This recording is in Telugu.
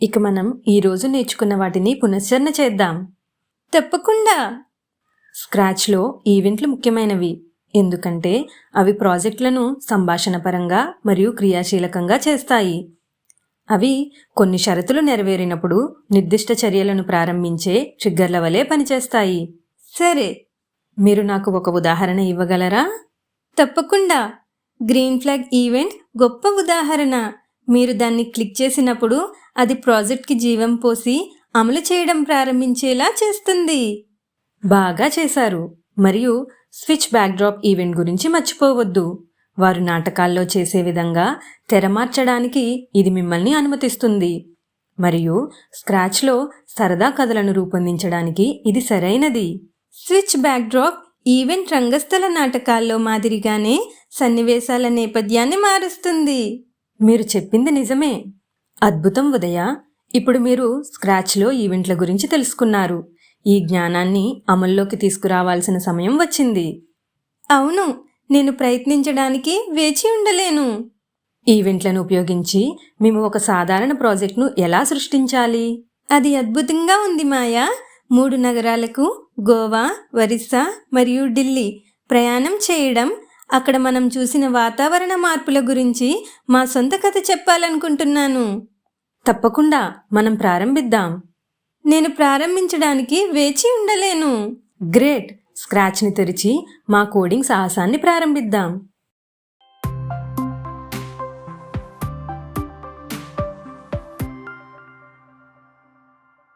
ఇక మనం ఈరోజు నేర్చుకున్న వాటిని పునశ్చరణ చేద్దాం. తప్పకుండా! స్క్రాచ్లో ఈవెంట్లు ముఖ్యమైనవి. ఎందుకంటే అవి ప్రాజెక్టులను సంభాషణపరంగా మరియు క్రియాశీలకంగా చేస్తాయి. అవి కొన్ని షరతులు నెరవేరినప్పుడు నిర్దిష్ట చర్యలను ప్రారంభించే ట్రిగ్గర్ల వలె పనిచేస్తాయి. సరే మీరు నాకు ఒక ఉదాహరణ ఇవ్వగలరా? తప్పకుండా! గ్రీన్ ఫ్లాగ్ ఈవెంట్ గొప్ప ఉదాహరణ. మీరు దాన్ని క్లిక్ చేసినప్పుడు అది ప్రాజెక్ట్కి జీవం పోసి అమలు చేయడం ప్రారంభించేలా చేస్తుంది. బాగా చేశారు. మరియు స్విచ్ బ్యాక్డ్రాప్ ఈవెంట్ గురించి మర్చిపోవద్దు. వారు నాటకాల్లో చేసే విధంగా తెర మార్చడానికి ఇది మిమ్మల్ని అనుమతిస్తుంది. మరియు స్క్రాచ్లో సరదా కథలను రూపొందించడానికి ఇది సరైనది. స్విచ్ బ్యాక్డ్రాప్ ఈవెంట్ రంగస్థల నాటకాల్లో మాదిరిగానే సన్నివేశాల నేపథ్యాన్ని మారుస్తుంది. మీరు చెప్పింది నిజమే. అద్భుతం ఉదయ! ఇప్పుడు మీరు స్క్రాచ్లో ఈవెంట్ల గురించి తెలుసుకున్నారు. ఈ జ్ఞానాన్ని అమల్లోకి తీసుకురావాల్సిన సమయం వచ్చింది. అవును నేను ప్రయత్నించడానికి వేచి ఉండలేను. ఈవెంట్లను ఉపయోగించి మేము ఒక సాధారణ ప్రాజెక్ట్ను ఎలా సృష్టించాలి? అది అద్భుతంగా ఉంది మాయా! మూడు నగరాలకు గోవా ఒరిస్సా మరియు ఢిల్లీ ప్రయాణం చేయడం అక్కడ మనం చూసిన వాతావరణ మార్పుల గురించి మా సొంత కథ చెప్పాలనుకుంటున్నాను. తప్పకుండా మనం ప్రారంభిద్దాం. నేను ప్రారంభించడానికి వేచి ఉండలేను. గ్రేట్. స్క్రాచ్ని తెరిచి మా కోడింగ్ సాహసాన్ని ప్రారంభిద్దాం.